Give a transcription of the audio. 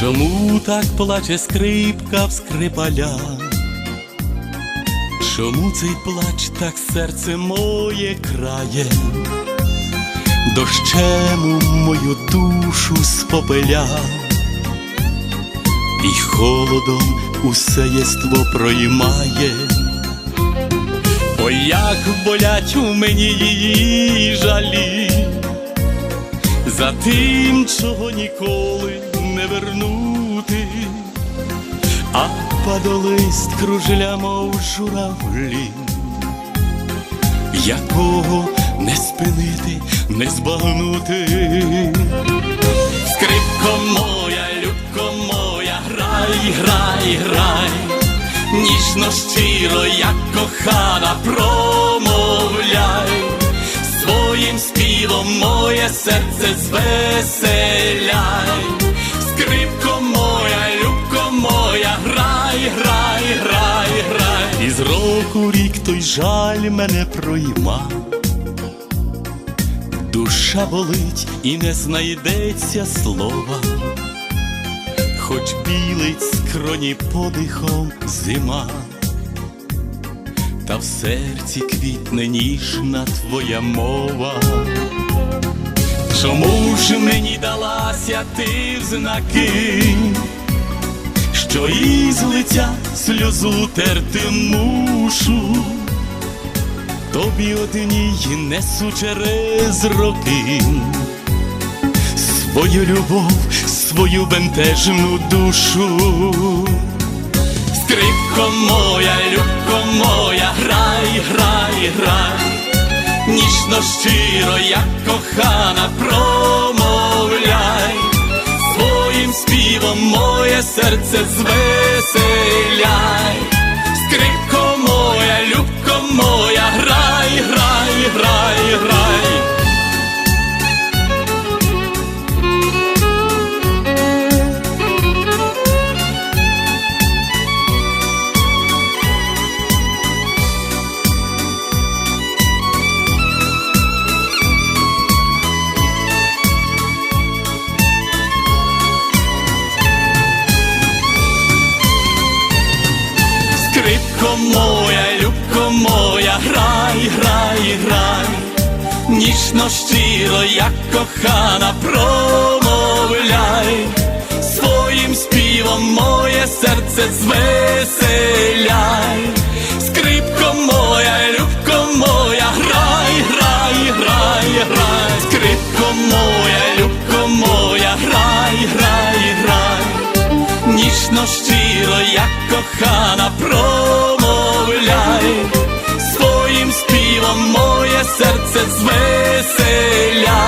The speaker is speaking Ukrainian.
Чому так плаче скрипка в скрипаля? Чому цей плач так серце моє крає? Дощем у мою душу спопиля, і холодом усе єство проймає. Ой, як болять у мені її жалі, за тим, чого ніколи не вернути, а падолист кружля, мов журавлі, якого не спинити, не збагнути. Скрипко моя, любко моя, грай, грай, грай, ніжно щиро, як кохана, промовляй, своїм співом моє серце звеселяй, грай, грай, грай, грай, і з року рік той жаль мене пройма. Душа болить і не знайдеться слова, хоч білить скроні подихом зима, та в серці квітне ніжна твоя мова. Чому ж мені далася ти в знаки, що із лиця сльозу терти мушу? тобі одній несу через роки свою любов, свою бентежну душу. Скрипко моя, любко моя, грай, грай, грай, ніжно щиро, як кохана, промовляй, співом моє серце звеселяй. Моя, любко моя, грай, грай, грай, ніжно щиро, як кохана, промовляй, своїм співом моє серце звеселяй, скрипко моя, любко моя, грай, грай, грай, грай, скрипко моя, любко моя, грай, грай, грай. Ніжно щиро, як кохана, промовляй, своїм моє серце звеселяй,